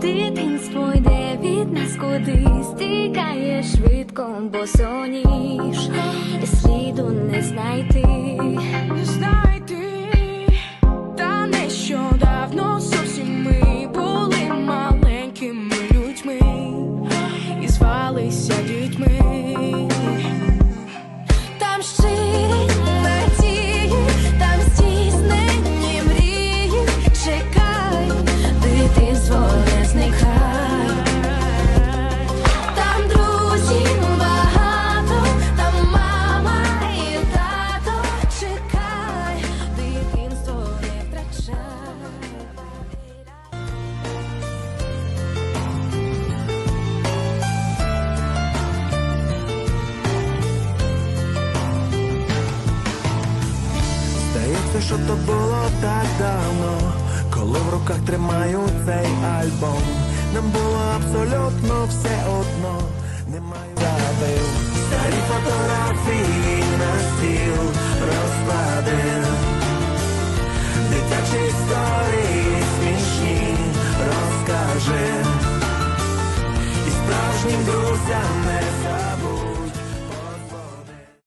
Дитинство йде від нас кудись, тікає швидко, бо соніш, і сліду не знайти. не знайти, та нещодавно зовсім ми були маленькими людьми і звалися дітьми. Там щирі надії, там здійснені мрії. Чекай, дитинство Здається, що то було так давно, коли в руках тримаю цей альбом. Нам було абсолютно все одно, немає забив. Старі фотографії на стіл розклади. Дитячі історії смішні розкажи. І справжнім друзям не забудь.